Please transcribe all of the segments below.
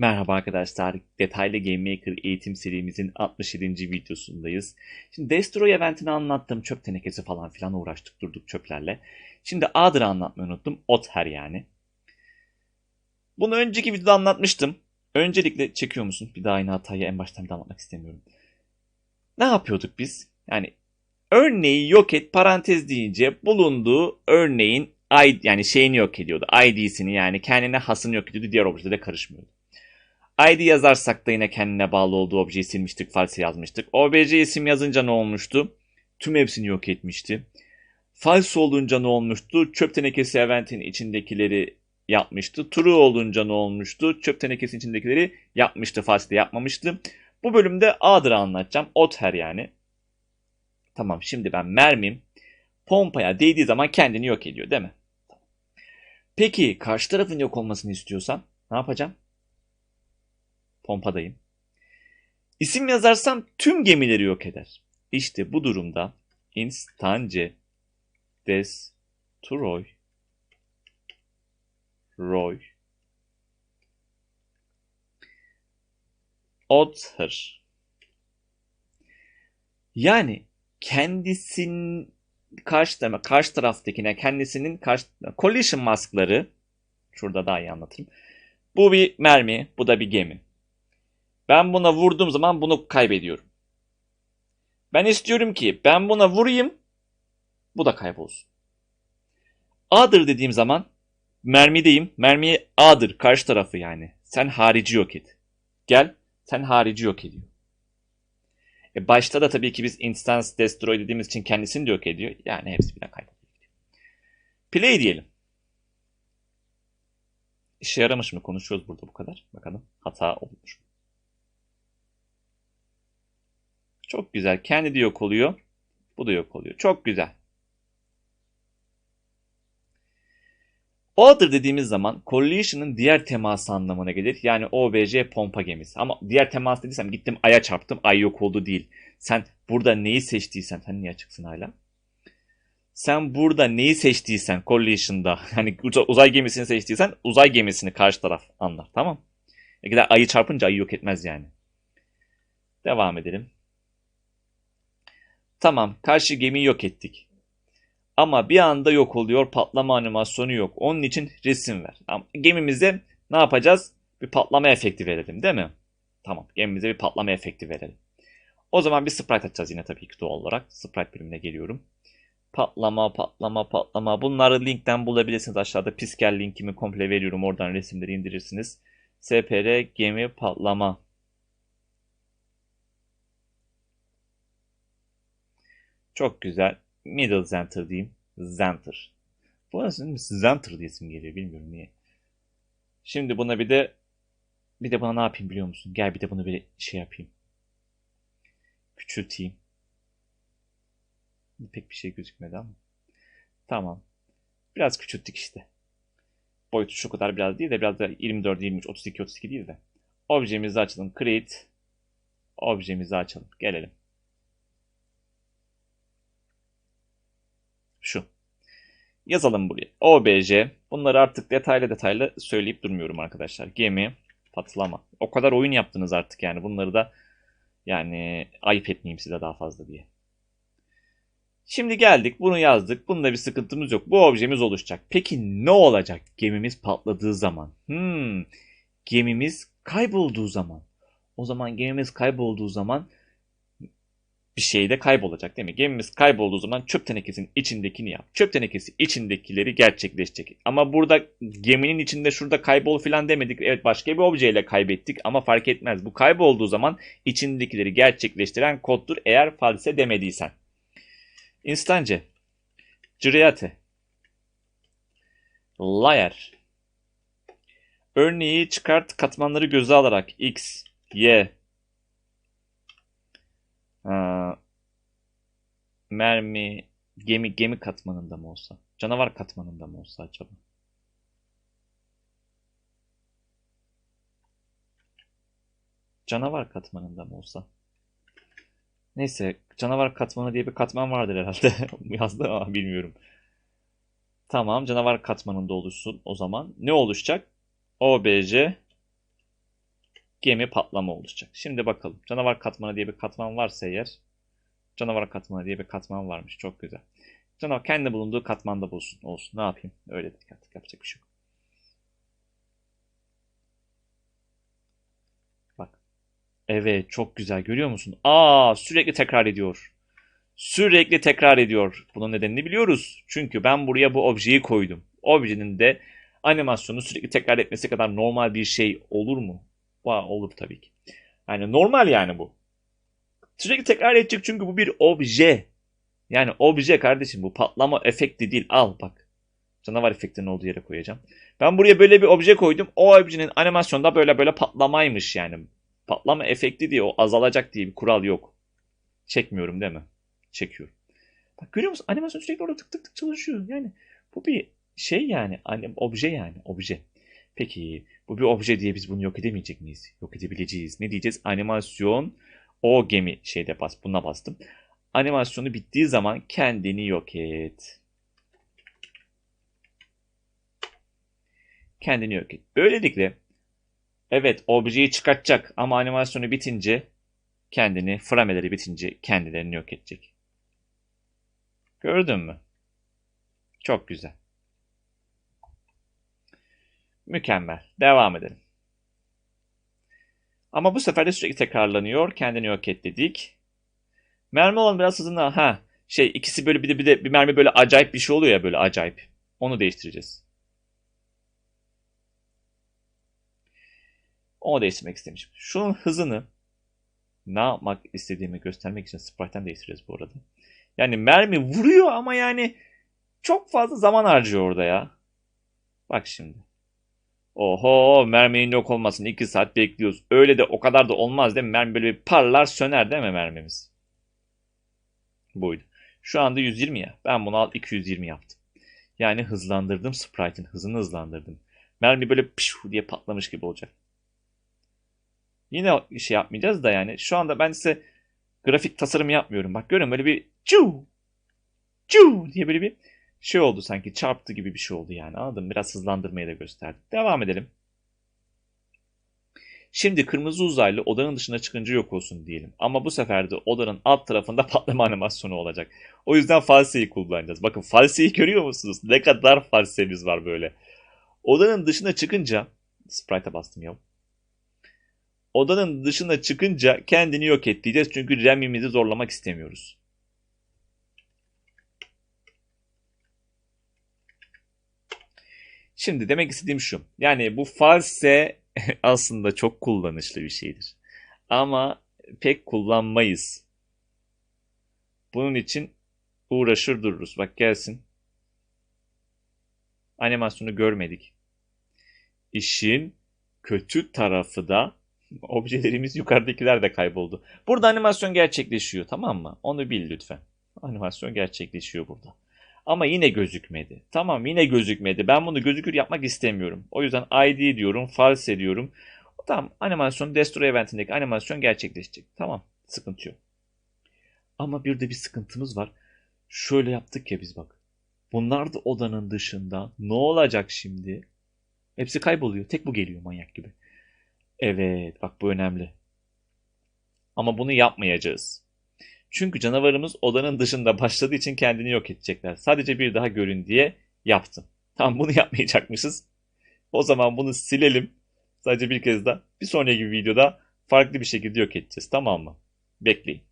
Merhaba arkadaşlar. Detaylı Game Maker eğitim serimizin 67. videosundayız. Şimdi Destroy eventini anlattım. Çöp tenekesi falan filan uğraştık durduk çöplerle. Şimdi Adır'ı anlatmayı unuttum. Other yani. Bunu önceki videoda anlatmıştım. Öncelikle çekiyor musun? Bir daha aynı hatayı en baştan bir anlatmak istemiyorum. Ne yapıyorduk biz? Yani örneği yok et parantez deyince bulunduğu örneğin ID, yani şeyini yok ediyordu. ID'sini yani kendine hasını yok ediyordu. Diğer objede karışmıyordu. ID yazarsak da yine kendine bağlı olduğu objeyi silmiştik, false yazmıştık. OBC isim yazınca ne olmuştu? Tüm hepsini yok etmişti. False olunca ne olmuştu? Çöp tenekesi eventin içindekileri yapmıştı. True olunca ne olmuştu? Çöp tenekesi içindekileri yapmıştı, false de yapmamıştı. Bu bölümde A'dır'ı anlatacağım. Other yani. Tamam şimdi ben mermim pompaya değdiği zaman kendini yok ediyor değil mi? Peki karşı tarafın yok olmasını istiyorsam ne yapacağım? Pompadayım. İsim yazarsam tüm gemileri yok eder. İşte bu durumda instance destroy roy other yani kendisinin karşı taraf, karşı taraftakine kendisinin karşı collision maskları şurada daha iyi anlatayım. Bu bir mermi, bu da bir gemi. Ben buna vurduğum zaman bunu kaybediyorum. Ben istiyorum ki ben buna vurayım. Bu da kaybolsun. A'dır dediğim zaman mermideyim. Mermiye A'dır karşı tarafı yani. Sen harici yok et. Gel sen harici yok ediyor. E başta da tabii ki biz instance destroy dediğimiz için kendisini de yok ediyor. Yani hepsi birden kayboluyor. Play diyelim. İşe yaramış mı? Konuşuyoruz burada bu kadar. Bakalım hata olmuş mu? Çok güzel. Kendi de yok oluyor. Bu da yok oluyor. Çok güzel. Other dediğimiz zaman collision'ın diğer teması anlamına gelir. Yani OBC pompa gemisi. Ama diğer temas dediysem gittim Ay'a çarptım. Ay yok oldu değil. Sen burada neyi seçtiysen, sen niye açıksın hala? Sen burada neyi seçtiysen collision'da yani uzay gemisini seçtiysen uzay gemisini karşı taraf anlar. Tamam. Ne kadar ayı çarpınca ayı yok etmez yani. Devam edelim. Tamam karşı gemiyi yok ettik. Ama bir anda yok oluyor patlama animasyonu yok. Onun için resim ver. Gemimize ne yapacağız? Bir patlama efekti verelim değil mi? Tamam gemimize bir patlama efekti verelim. O zaman bir sprite açacağız yine tabii ki doğal olarak. Sprite bölümüne geliyorum. Patlama, patlama, patlama. Bunları linkten bulabilirsiniz. Aşağıda Piskel linkimi komple veriyorum. Oradan resimleri indirirsiniz. SPR gemi patlama. Çok güzel. Middle center diyeyim. Center. Bu aslında center diye isim geliyor. Bilmiyorum niye. Şimdi buna bir de bir de buna ne yapayım biliyor musun? Gel bir de bunu bir şey yapayım. Küçülteyim. Pek bir şey gözükmedi ama. Tamam. Biraz küçülttük işte. Boyutu şu kadar biraz değil de biraz da 24, 23, 32, 32 değil de. Objemizi açalım. Create. Objemizi açalım. Gelelim. Şu. Yazalım buraya. OBJ. Bunları artık detaylı detaylı söyleyip durmuyorum arkadaşlar. Gemi, patlama. O kadar oyun yaptınız artık yani. Bunları da yani ayıp etmeyeyim size daha fazla diye. Şimdi geldik bunu yazdık. Bunda bir sıkıntımız yok. Bu objemiz oluşacak. Peki ne olacak gemimiz patladığı zaman? Hmm, gemimiz kaybolduğu zaman. O zaman gemimiz kaybolduğu zaman bir şey de kaybolacak değil mi? Gemimiz kaybolduğu zaman çöp tenekesinin içindekini yap. Çöp tenekesi içindekileri gerçekleşecek. Ama burada geminin içinde şurada kaybol falan demedik. Evet başka bir objeyle kaybettik ama fark etmez. Bu kaybolduğu zaman içindekileri gerçekleştiren koddur eğer false demediysen. İnstance. Ciriate. Liar. Örneği çıkart katmanları göze alarak x, y, mermi gemi gemi katmanında mı olsa? Canavar katmanında mı olsa acaba? Canavar katmanında mı olsa? Neyse canavar katmanı diye bir katman vardır herhalde. Yazdı ama bilmiyorum. Tamam canavar katmanında oluşsun o zaman. Ne oluşacak? OBC gemi patlama oluşacak. Şimdi bakalım. Canavar katmanı diye bir katman varsa eğer canavar katmanı diye bir katman varmış. Çok güzel. Canavar kendi bulunduğu katmanda bulsun. Olsun. Ne yapayım? Öyle dedik artık. Yapacak bir şey yok. Bak. Evet çok güzel. Görüyor musun? Aa sürekli tekrar ediyor. Sürekli tekrar ediyor. Bunun nedenini biliyoruz. Çünkü ben buraya bu objeyi koydum. Objenin de animasyonu sürekli tekrar etmesi kadar normal bir şey olur mu? Va olur tabii ki. Yani normal yani bu. Sürekli tekrar edecek çünkü bu bir obje. Yani obje kardeşim bu patlama efekti değil. Al bak. Canavar efektinin olduğu yere koyacağım. Ben buraya böyle bir obje koydum. O objenin animasyonda böyle böyle patlamaymış yani. Patlama efekti diye o azalacak diye bir kural yok. Çekmiyorum değil mi? Çekiyorum. Bak görüyor musun? Animasyon sürekli orada tık tık tık çalışıyor. Yani bu bir şey yani. Obje yani. Obje. Peki bu bir obje diye biz bunu yok edemeyecek miyiz? Yok edebileceğiz. Ne diyeceğiz? Animasyon o gemi şeyde bas. Buna bastım. Animasyonu bittiği zaman kendini yok et. Kendini yok et. Böylelikle evet objeyi çıkartacak ama animasyonu bitince kendini, frameleri bitince kendilerini yok edecek. Gördün mü? Çok güzel. Mükemmel. Devam edelim. Ama bu sefer de sürekli tekrarlanıyor. Kendini yok et dedik. Mermi olan biraz hızını ha şey ikisi böyle bir de bir de bir mermi böyle acayip bir şey oluyor ya böyle acayip. Onu değiştireceğiz. Onu değiştirmek istemişim. Şunun hızını ne yapmak istediğimi göstermek için sprite'ten değiştireceğiz bu arada. Yani mermi vuruyor ama yani çok fazla zaman harcıyor orada ya. Bak şimdi. Oho merminin yok olmasını 2 saat bekliyoruz. Öyle de o kadar da olmaz değil mi? Mermi böyle bir parlar söner değil mi mermimiz? Buydu. Şu anda 120 ya. Ben bunu al 220 yaptım. Yani hızlandırdım sprite'in hızını hızlandırdım. Mermi böyle pişu diye patlamış gibi olacak. Yine şey yapmayacağız da yani. Şu anda ben size grafik tasarım yapmıyorum. Bak görün böyle bir çu çu diye böyle bir şey oldu sanki çarptı gibi bir şey oldu yani anladın Biraz hızlandırmayı da gösterdim. Devam edelim. Şimdi kırmızı uzaylı odanın dışına çıkınca yok olsun diyelim. Ama bu sefer de odanın alt tarafında patlama animasyonu olacak. O yüzden falseyi kullanacağız. Bakın falseyi görüyor musunuz? Ne kadar falsemiz var böyle. Odanın dışına çıkınca Sprite'a bastım ya. Odanın dışına çıkınca kendini yok et diyeceğiz. Çünkü RAM'imizi zorlamak istemiyoruz. Şimdi demek istediğim şu. Yani bu false aslında çok kullanışlı bir şeydir. Ama pek kullanmayız. Bunun için uğraşır dururuz. Bak gelsin. Animasyonu görmedik. İşin kötü tarafı da objelerimiz yukarıdakiler de kayboldu. Burada animasyon gerçekleşiyor tamam mı? Onu bil lütfen. Animasyon gerçekleşiyor burada. Ama yine gözükmedi. Tamam yine gözükmedi. Ben bunu gözükür yapmak istemiyorum. O yüzden ID diyorum, false diyorum. Tamam animasyon destroy eventindeki animasyon gerçekleşecek. Tamam sıkıntı yok. Ama bir de bir sıkıntımız var. Şöyle yaptık ya biz bak. Bunlar da odanın dışında. Ne olacak şimdi? Hepsi kayboluyor. Tek bu geliyor manyak gibi. Evet bak bu önemli. Ama bunu yapmayacağız. Çünkü canavarımız odanın dışında başladığı için kendini yok edecekler. Sadece bir daha görün diye yaptım. Tamam bunu yapmayacakmışız. O zaman bunu silelim. Sadece bir kez daha. Bir sonraki videoda farklı bir şekilde yok edeceğiz. Tamam mı? Bekleyin.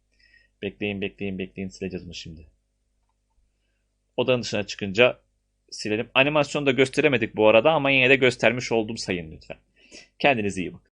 Bekleyin, bekleyin, bekleyin. Sileceğiz bunu şimdi. Odanın dışına çıkınca silelim. Animasyonu da gösteremedik bu arada ama yine de göstermiş oldum sayın lütfen. Kendinize iyi bakın.